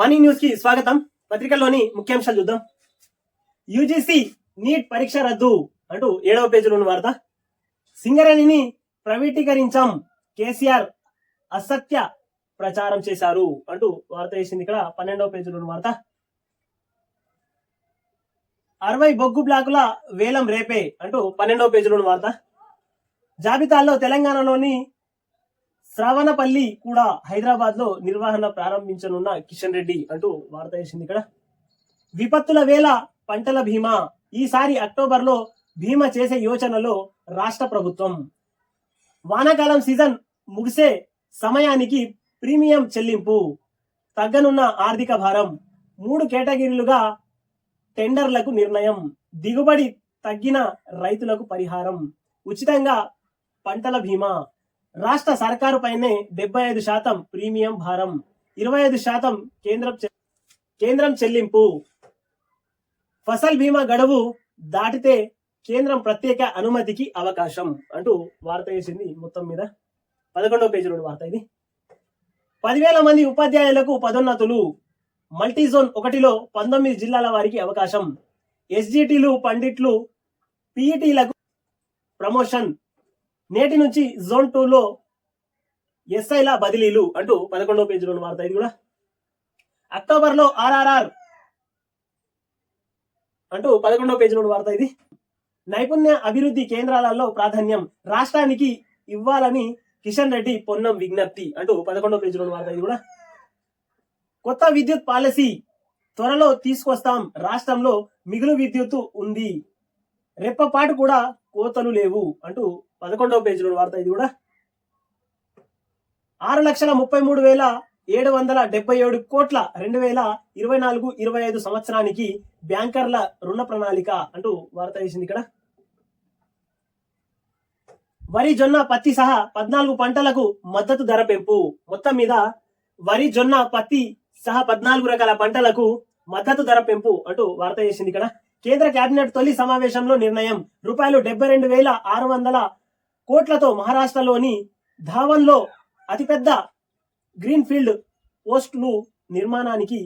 Morning న్యూస్కి స్వాగతం. పత్రికల్లోని ముఖ్యాంశాలు చూద్దాం. యూజీసీ నీట్ పరీక్ష రద్దు అంటూ ఏడవ పేజీలో ఉన్న వార్త. సింగరేణిని ప్రైవేటీకరించాం కేసీఆర్ అసత్య ప్రచారం చేశారు అంటూ వార్త వేసింది ఇక్కడ పన్నెండవ పేజీలో ఉన్న వార్త. అరవై బొగ్గు బ్లాకుల వేలం రేపే అంటూ పన్నెండవ పేజీలో ఉన్న వార్త. జాబితాల్లో తెలంగాణలోని శ్రావణపల్లి కూడా హైదరాబాద్లో నిర్వహణ ప్రారంభించనున్న కిషన్ రెడ్డి అంటూ వార్త వేసింది ఇక్కడ. విపత్తుల వేళ పంటల బీమా. ఈసారి అక్టోబర్లో బీమా చేసే యోచనలో రాష్ట్ర ప్రభుత్వం. వానాకాలం సీజన్ ముగిసే సమయానికి ప్రీమియం చెల్లింపు. తగ్గనున్న ఆర్థిక భారం. మూడు కేటగిరీలుగా టెండర్లకు నిర్ణయం. దిగుబడి తగ్గిన రైతులకు పరిహారం. ఉచితంగా పంటల బీమా. రాష్ట్ర సర్కారు పైనే డెబ్బై ఐదు శాతం ప్రీమియం భారం ఇరవై ఐదు శాతం కేంద్రం చె- కేంద్రం చెల్లింపు. ఫసల్ బీమా గడువు దాటితే కేంద్రం ప్రత్యేక అనుమతికి అవకాశం అంటూ వార్త వేసింది మొత్తం మీద. పదకొండవ పేజీలో వార్త ఇది. పదివేల మంది ఉపాధ్యాయులకు పదోన్నతులు మల్టీ జోన్ ఒకటిలో పంతొమ్మిది జిల్లాల వారికి అవకాశం. ఎస్జిటిలు పండిట్లు పిఈటిలకు ప్రమోషన్. నేటి నుంచి జోన్ టూలో ఎస్ఐల బదిలీలు అంటూ పదకొండవ పేజీలో ఉన్న వార్త ఇది కూడా. అక్టోబర్లో ఆర్ఆర్ఆర్ అంటూ పదకొండవ పేజీలో ఉన్న వార్త ఇది. నైపుణ్య అభివృద్ధి కేంద్రాలలో ప్రాధాన్యం రాష్ట్రానికి ఇవ్వాలని కిషన్ రెడ్డి పొన్నం విజ్ఞప్తి అంటూ పదకొండవ పేజీలో ఉన్న వార్త ఇది కూడా. కొత్త విద్యుత్ పాలసీ త్వరలో తీసుకొస్తాం. రాష్ట్రంలో మిగులు విద్యుత్ ఉంది. రెప్పపాటు కూడా కోతలు లేవు అంటూ పదకొండవ పేజీలో వార్త ఇది కూడా. ఆరు లక్షల ముప్పై మూడు వేల ఏడు వందల డెబ్బై ఏడు కోట్ల రెండు వేల ఇరవై నాలుగు ఇరవై ఐదు సంవత్సరానికి బ్యాంకర్ల రుణ ప్రణాళిక అంటూ వార్త వేసింది ఇక్కడ. వరి జొన్న పత్తి సహా పద్నాలుగు పంటలకు మద్దతు ధర పెంపు. మొత్తం మీద వరి జొన్న పత్తి సహా పద్నాలుగు రకాల పంటలకు మద్దతు ధర పెంపు అంటూ వార్త చేసింది ఇక్కడ. కేంద్ర కేబినెట్ తొలి సమావేశంలో నిర్ణయం. రూపాయలు డెబ్బై రెండు వేల ఆరు వందల కోట్లతో మహారాష్ట్రలోని ధావన్లో అతిపెద్ద గ్రీన్ఫీల్డ్ పోస్టులు నిర్మాణానికి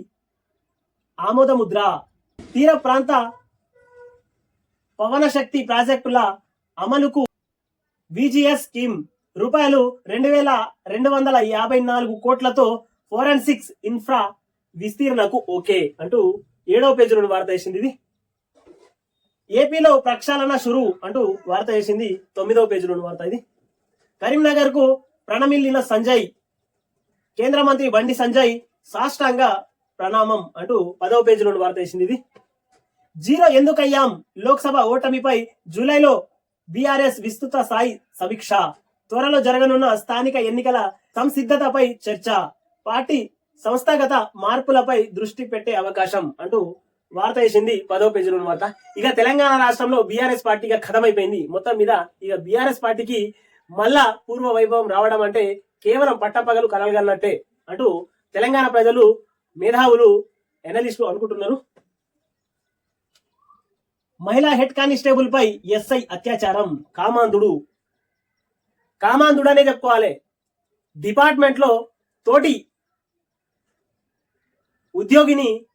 ఆమోదముద్ర. తీర ప్రాంత పవన శక్తి ప్రాజెక్టుల అమలుకు విజిఎస్ స్కీమ్. రూపాయలు రెండు వేల రెండు వందల యాభై నాలుగు కోట్లతో ఫోరెన్సిక్స్ ఇన్ఫ్రా విస్తీర్ణకు ఓకే అంటూ ఏడవ పేజీలో వార్త వేసింది ఇది. ఏపీలో ప్రక్షాళన షురు అంటూ వార్త వేసింది తొమ్మిదవ పేజీలో వార్త ఇది. కరీంనగర్కు ప్రణమిల్లిన సంజయ్ కేంద్ర మంత్రి బండి సంజయ్ సాష్టాంగ ప్రణామం అంటూ పదవ పేజీలో వార్త వేసింది ఇది. జీరో ఎందుకయ్యాం? లోక్సభ ఓటమిపై జూలైలో బీఆర్ఎస్ విస్తృత స్థాయి సమీక్ష. త్వరలో జరగనున్న స్థానిక ఎన్నికల సంసిద్ధతపై చర్చ. పార్టీ సంస్థాగత మార్పులపై దృష్టి పెట్టే అవకాశం అంటూ వార్త వేసింది పదో పేజీలో ఉన్న వార్త. ఇక తెలంగాణ రాష్ట్రంలో బీఆర్ఎస్ పార్టీగా ఖతమైపోయింది. మొత్తం మీద ఇక బీఆర్ఎస్ పార్టీకి మళ్ళా పూర్వ వైభవం రావడం అంటే కేవలం పట్టపగలు కలగలన్నట్టే అంటూ తెలంగాణ ప్రజలు మేధావులు ఎనలిస్టులు అనుకుంటున్నారు. మహిళా హెడ్ కానిస్టేబుల్ పై ఎస్ఐ అత్యాచారం. కామాంధుడు. కామాంధుడు అనే చెప్పుకోవాలి. డిపార్ట్మెంట్లో తోటి ఉద్యోగిని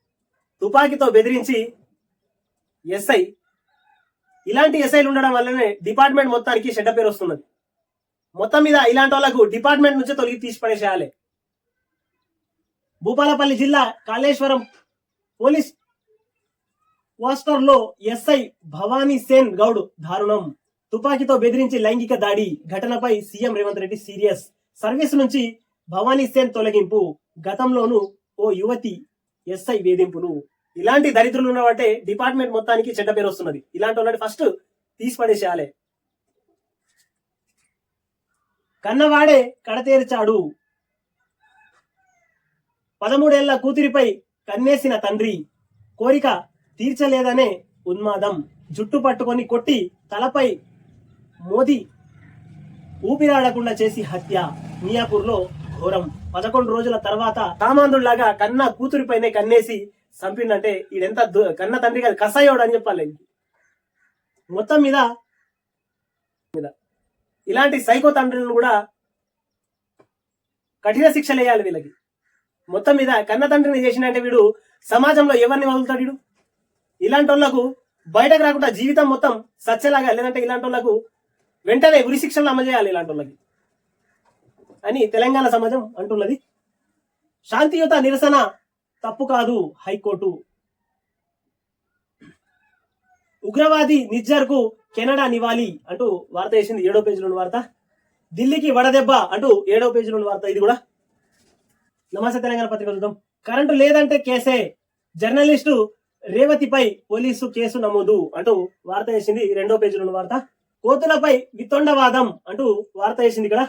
తుపాకీతో బెదిరించి ఎస్ఐ ఇలాంటి ఎస్ఐలు ఉండడం వల్లనే డిపార్ట్మెంట్ మొత్తానికి చెడ్డ పేరు వస్తున్నది. మొత్తం మీద ఇలాంటి వాళ్ళకు డిపార్ట్మెంట్ నుంచి తొలగి తీసి పడేసేయాలి. భూపాలపల్లి జిల్లా కాళేశ్వరం పోలీస్ పోస్టర్లో ఎస్ఐ భవానీ సేన్ గౌడ్ దారుణం. తుపాకీతో బెదిరించి లైంగిక దాడి ఘటనపై CM Revanth Reddy serious. Service నుంచి భవానీ సేన్ తొలగింపు. గతంలోనూ ఓ యువతి ఎస్ఐ వేధింపులు. ఇలాంటి దరిద్రులు ఉన్నవాటే డిపార్ట్మెంట్ మొత్తానికి చెడ్డ పేరు వస్తున్నది. ఇలాంటి వాళ్ళని ఫస్ట్ తీసి పడేసేయాలి. కన్నవాడే కడతేర్చాడు. పదమూడేళ్ళ కూతురిపై కన్నేసిన తండ్రి. కోరిక తీర్చలేదనే ఉన్మాదం. జుట్టు పట్టుకొని కొట్టి తలపై మోది ఊపిరాడకుండా చేసి హత్య. మియాపూర్లో ఘోరం. పదకొండు రోజుల తర్వాత కామాంధుల్లాగా కన్న కూతురిపైనే కన్నేసి చంపిండంటే ఈడెంత కన్న తండ్రి కాదు కసాయోడు అని చెప్పాలి మొత్తం మీద మీద. ఇలాంటి సైకో తండ్రులను కూడా కఠిన శిక్షలు వేయాలి వీళ్ళకి. మొత్తం మీద కన్న తండ్రిని చేసినంటే వీడు సమాజంలో ఎవరిని వదులుతాడు వీడు? ఇలాంటి వాళ్ళకు బయటకు రాకుండా జీవితం మొత్తం సత్యలాగా లేదంటే ఇలాంటి వాళ్ళకు వెంటనే ఉరి శిక్షలు చేయాలి ఇలాంటి వాళ్ళకి అని తెలంగాణ సమాజం అంటున్నది. శాంతియుత నిరసన తప్పు కాదు హైకోర్టు. ఉగ్రవాది నిజ్జర్కు కెనడా నివాళి అంటూ వార్త వేసింది. ఏడో పేజీలోని వార్త. ఢిల్లీకి వడదెబ్బ అంటూ ఏడో పేజీలోని వార్త ఇది కూడా. నమస్తే తెలంగాణ పత్రిక చూద్దాం. కరెంటు లేదంటే కేసే. జర్నలిస్టు రేవతిపై పోలీసు కేసు నమోదు అంటూ వార్త వేసింది. రెండో పేజీలోని వార్త. కోతులపై వితొండవాదం అంటూ వార్త వేసింది ఇక్కడ.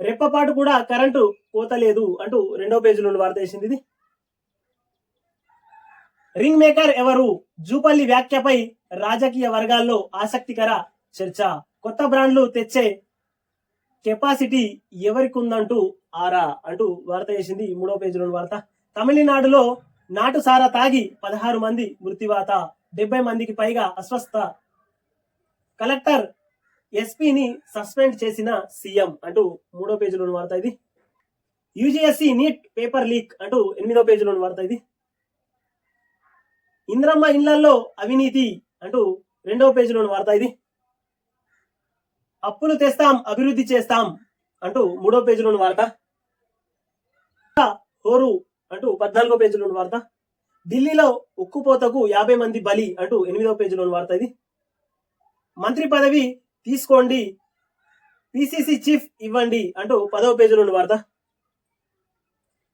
రెప్పపాటు కూడా కరెంటు పోతలేదు అంటూ రెండో పేజీలోని వార్త వేసింది ఇది. రింగ్ మేకర్ ఎవరు? జూపల్లి వ్యాఖ్యపై రాజకీయ వర్గాల్లో ఆసక్తికర చర్చ. కొత్త బ్రాండ్లు తెచ్చే కెపాసిటీ ఎవరికుందంటూ ఆరా అంటూ వార్త వేసింది మూడో పేజీలో వార్త. తమిళనాడులో నాటు సారా తాగి పదహారు మంది మృతివాత డెబ్బై మందికి పైగా అస్వస్థ. కలెక్టర్ ఎస్పీని సస్పెండ్ చేసిన సీఎం అంటూ మూడో పేజీలోని వార్త ఇది. యూజీఎస్సీ నీట్ పేపర్ లీక్ అంటూ ఎనిమిదో పేజీలోని వార్త ఇది. ఇంద్రమ్మ ఇళ్ళలో అవినీతి అంటూ రెండవ పేజీలోని వార్త ఇది. అప్పులు తెస్తాం అభివృద్ధి చేస్తాం అంటూ మూడో పేజీలోని వార్త. హోరు అంటూ పద్నాలుగో పేజీలోని వార్త. ఢిల్లీలో ఉక్కుపోతకు యాభై మంది బలి అంటూ ఎనిమిదవ పేజీలోని వార్త ఇది. మంత్రి పదవి తీసుకోండి. పిసిసి చీఫ్ ఇవ్వండి అంటూ పదవ పేజీలోని వార్త.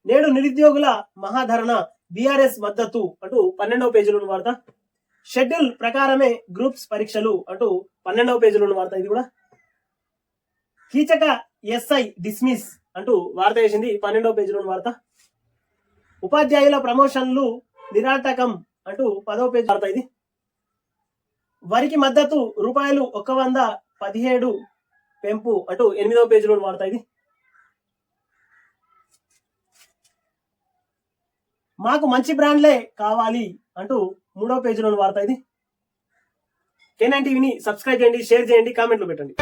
నేడు నిరుద్యోగుల మహాధరణ బీఆర్ఎస్ మద్దతు అంటూ పన్నెండవ పేజీలోని వార్త. షెడ్యూల్ ప్రకారమే గ్రూప్స్ పరీక్షలు అంటూ పన్నెండవ పేజీలోని వార్త ఇది కూడా. కీచక ఎస్ఐ డిస్మిస్ అంటూ వార్త వేసింది పన్నెండవ పేజీలోని వార్త. ఉపాధ్యాయుల ప్రమోషన్లు నిరాటకం అంటూ పదవ పేజీ వార్త ఇది. వరికి మద్దతు రూపాయలు ఒక వంద పదిహేడు పెంపు అంటూ ఎనిమిదవ పేజీలోని వాడతా ఇది. మాకు మంచి బ్రాండ్లే కావాలి అంటూ మూడో పేజీలోని వాడతా ఇది. కెనాన్ టీవీని సబ్స్క్రైబ్ చేయండి షేర్ చేయండి కామెంట్లు పెట్టండి.